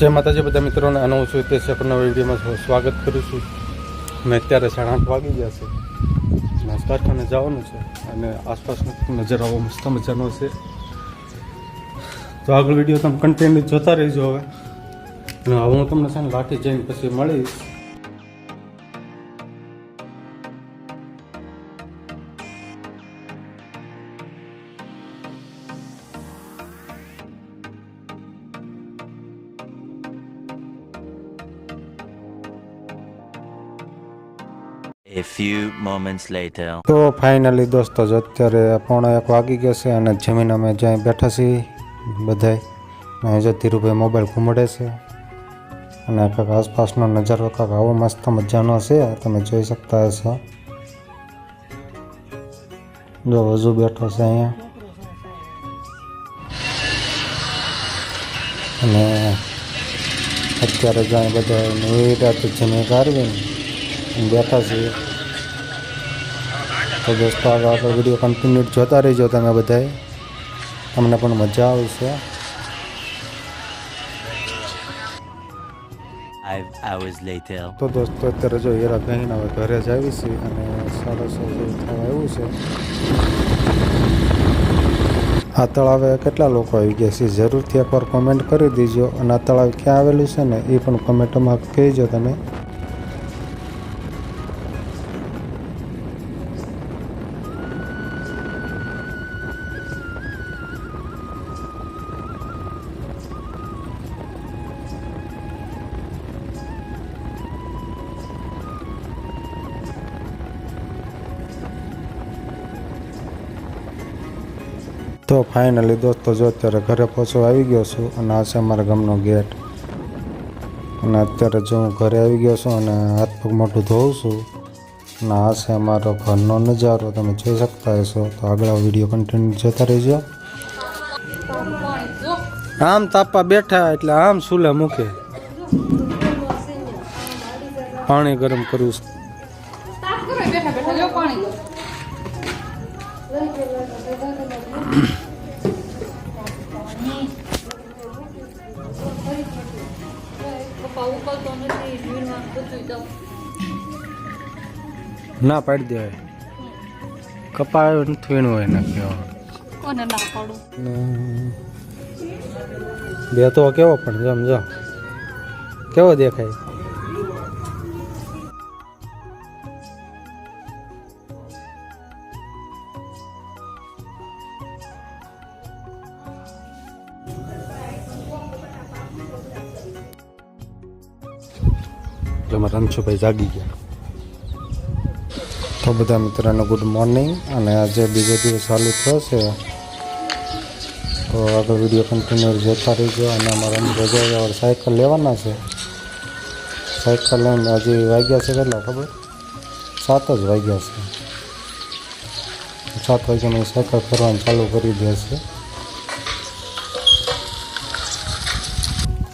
જય માતાજી, બધા મિત્રોને અને હું છું તે આપણના વિડીયોમાં સ્વાગત કરું છું. મેં અત્યારે સાડા આઠ વાગી ગયા છે. અને કારખાને જવાનું છે અને આસપાસનો નજરાવો મસ્ત મજાનો છે. તો આગળ વીડિયો તમે કન્ટિન્યુ જોતા રહેજો હવે. અને હવે હું તમને છે ને લાઠી જઈને પછી મળીશ. A few moments later. તો ફાઇનલી દોસ્તો, જ અત્યારે પોણા એક વાગી ગયા છે અને જમીન અમે જ્યાં બેઠા છીએ, બધાય. જો ધીરુભાઈ મોબાઈલ ઘૂમડે છે. અને કાંઈક આસપાસનો નજારો કાંક આવો મસ્ત મજાનો છે, તમે જોઈ શકતા હશો. જો હજુ બેઠો છે અહીંયા. અને અત્યારે જ્યાં બધા નિરાત જમી કાઢવી બેઠા છીએ તો દોસ્તો આગળ આગળ વીડિયો કન્ટિન્યુ જોતા રહેજો તમે બધાએ. તમને પણ મજા આવશે. તો દોસ્તો અત્યારે જો હીરા કહીને હવે ઘરે જ આવી છે અને સરસ થવા આવ્યું છે. આ તળાવે કેટલા લોકો આવી ગયા છે? જરૂરથી એકવાર કોમેન્ટ કરી દેજો. અને આ તળાવ ક્યાં આવેલું છે ને એ પણ કોમેન્ટમાં કહેજો તમે. તો ફાઇનલી દોસ્તો, જો અત્યારે ઘરે પહોંચવા આવી ગયો છું અને આ છે અમારા ગામનો ગેટ. અને અત્યારે જો હું ઘરે આવી ગયો છું અને હાથ પગ મોઢું ધોઉં છું, અને આ છે અમારો ઘરનો નજારો, તમે જોઈ શકતા હશો. તો આગળ વીડિયો કન્ટિન્યુ જોતા રહેજો. આમ તાપા બેઠા એટલે આમ સુલે મૂકે. પાણી ગરમ કરવું છે. ના પાડી દેવાય. કપાળ નથી વીણું હોય ના પાડું? બે તો કેવો પણ સમજો. જો કેવો દેખાય? જો મારા રમશુભાઈ જાગી ગયા. તો બધા મિત્રોને ગુડ મોર્નિંગ અને આજે બીજો દિવસ ચાલુ થયો છે. તો આગળ વીડિયો કન્ટિન્યુ જોતા રહીજો. અને અમારા રજા સાયકલ લેવાના છે. સાયકલ લઈને હજી વાગ્યા છે કેટલા ખબર? સાત જ વાગ્યા છે. સાત વાગ્યામાં સાયકલ ફરવાનું ચાલુ કરી દે છે.